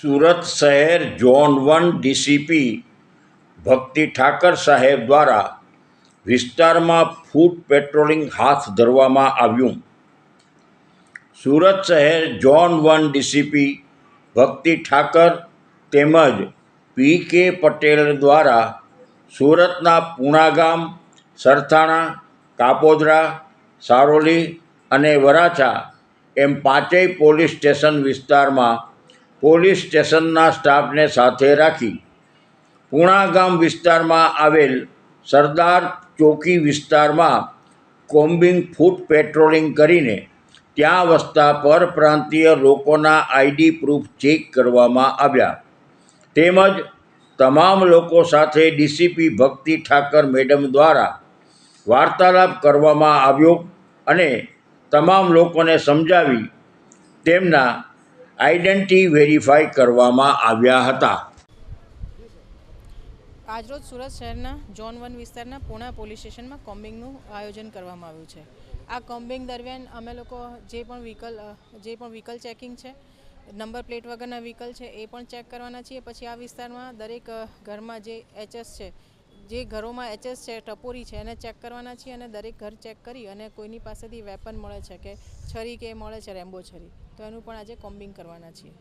સુરત શહેર zone one DCP ભક્તિ ઠાકર સાહેબ દ્વારા વિસ્તારમાં ફૂટ પેટ્રોલિંગ હાથ ધરવામાં આવ્યું. સુરત શહેર ઝોન વન ડીસીપી ભક્તિ ઠાકર તેમજ પી કે પટેલ દ્વારા સુરતના પૂણા ગામ સરથાણા, કાપોદરા, સારોલી અને વરાછા એમ પાંચેય પોલીસ સ્ટેશન વિસ્તારમાં પોલીસ સ્ટેશનના સ્ટાફને સાથે રાખી પૂણા ગામ વિસ્તારમાં આવેલ સરદાર ચોકી વિસ્તારમાં કોમ્બિંગ ફૂટ પેટ્રોલિંગ કરીને ત્યાં વસતા પરપ્રાંતીય લોકોના આઈડી પ્રૂફ ચેક કરવામાં આવ્યા. તેમજ તમામ લોકો સાથે ડીસીપી ભક્તિ ઠાકર મેડમ દ્વારા વાર્તાલાપ કરવામાં આવ્યો અને તમામ લોકોને સમજાવી તેમના આઈડેન્ટિટી વેરીફાઈ કરવામાં આવ્યા હતા. આજરોજ સુરત શહેરના ઝોન વન વિસ્તારના પૂણા પોલીસ સ્ટેશનમાં કોમ્બિંગનું આયોજન કરવામાં આવ્યું છે. આ કોમ્બિંગ દરમિયાન અમે લોકો જે પણ વ્હીકલ જે પણ વ્હીકલ ચેકિંગ છે, નંબર પ્લેટ વગરના વ્હીકલ છે એ પણ ચેક કરવાના છીએ. પછી આ વિસ્તારમાં દરેક ઘરમાં જે એચએસ છે જે ઘરોમાં એચએસ છે, ટપોરી છે, એને ચેક કરવાના છીએ અને દરેક ઘર ચેક કરી અને કોઈની પાસેથી વેપન મળે છે કે છરી કે મળે છે, રેમ્બો છરી. તો એનું પણ આજે કોમ્બિંગ કરવાના છીએ.